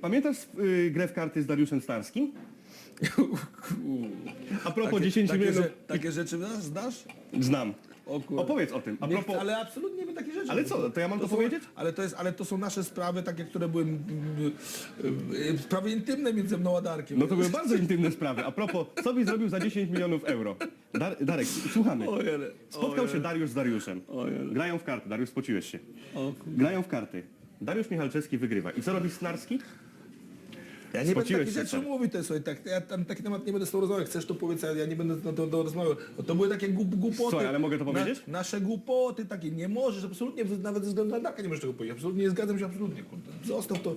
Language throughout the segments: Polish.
Pamiętasz y, grę w karty z Dariuszem Starskim? A propos 10 takie, milionów... że, takie rzeczy znasz? znasz? Znam. O kurde. Opowiedz o tym. A Nie, propos... ale absolutnie nie wiem takich rzeczy. Ale co, to ja mam to są, powiedzieć? Ale to, jest, ale to są nasze sprawy, takie, które były mm, mm, sprawy intymne między mną a Darkiem. No to były bardzo intymne sprawy. A propos, co byś zrobił za 10 milionów euro? Dar Darek, słuchamy. Ojele, Spotkał się ojele. Dariusz z Dariuszem. Ojej. Grają w karty. Dariusz, spociłeś się. O Grają w karty. Dariusz Michalczewski wygrywa. I co robi Snarski? Ja nie będę takich rzeczy sorry. mówić, to jest, tak, ja tam taki temat nie będę z tobą rozmawiał, chcesz to powiedz, ja nie będę na to, to rozmawiał. To były takie głup, głupoty. Słuchaj, ale mogę to Na- powiedzieć? nasze głupoty takie, nie możesz, absolutnie, nawet ze względu na Darka nie możesz tego powiedzieć, absolutnie nie zgadzam się, absolutnie, kurde. Zostaw to.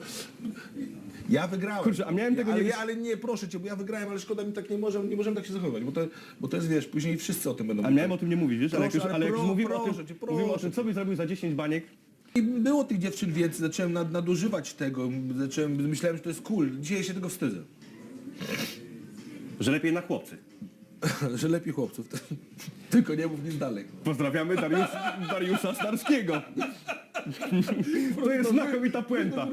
Ja wygrałem. Kurczę, a miałem tego ale, nie ja, ale nie, proszę cię, bo ja wygrałem, ale szkoda mi tak nie możemy, nie możemy tak się zachowywać, bo to, bo to jest, wiesz, później wszyscy o tym będą A mówić. miałem o tym nie mówić, wiesz? Ale jak już, Proszę, ale jak już mówimy, o proszę tym, cię, mówimy o proszę tym, co byś zrobił za 10 baniek, I było tych dziewczyn więcej, zacząłem nad, nadużywać tego, zacząłem, myślałem, że to jest cool, dzisiaj się tego wstydzę. że lepiej na chłopcy. że lepiej chłopców. Tylko nie mów nic dalej. Pozdrawiamy Dariusz, Dariusza Starskiego. To jest znakomita puenta.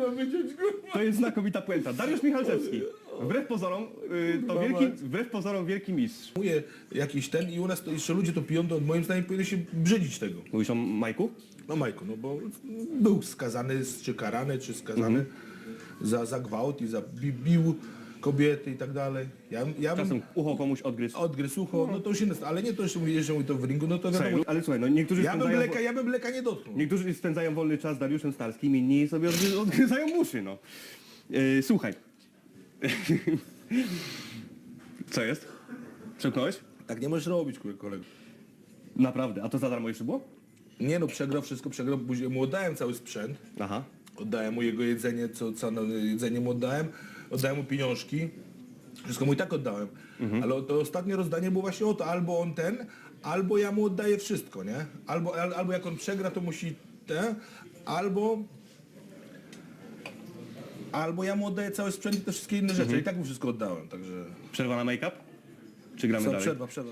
To jest znakomita puenta. Dariusz Michalczewski. Wbrew pozorom, y, to wielki, wbrew pozorom wielki mistrz. Mówię jakiś ten i u nas to jeszcze ludzie to piją, to moim zdaniem powinno się brzydzić tego. Mówisz o Majku? No Majku, no bo był skazany, czy karany, czy skazany za, za gwałt i za bi, bił kobiety i tak dalej. Ja, ja bym Czasem ucho komuś odgryzł. odgryzł ucho, no to już inne, ale nie to, że mówię, że mówi to w ringu, no to Słuchaj, wiadomo. ale słuchaj, no niektórzy Ja bym, spędzają, leka, ja bym leka nie dotknął. niektórzy spędzają wolny czas z Dariuszem Starskim, inni sobie odgry- odgryzają uszy, no. Yy, słuchaj. Co jest? Przepnąłeś? Tak nie możesz robić, kurde, kolego. Naprawdę. A to za darmo jeszcze było? Nie no, przegrał wszystko, przegrał, później mu oddałem cały sprzęt. Aha. Oddałem mu jego jedzenie, co, co na jedzenie mu oddałem, oddałem mu pieniążki. Wszystko mu i tak oddałem. Ale to ostatnie rozdanie było właśnie o to, albo on ten, albo ja mu oddaję wszystko, nie? Albo, al, albo jak on przegra, to musi te, albo albo ja mu oddaję cały sprzęt i te wszystkie inne rzeczy. I tak mu wszystko oddałem, także... Przerwa na make-up? Czy gramy Co, dalej? przerwa, przerwa.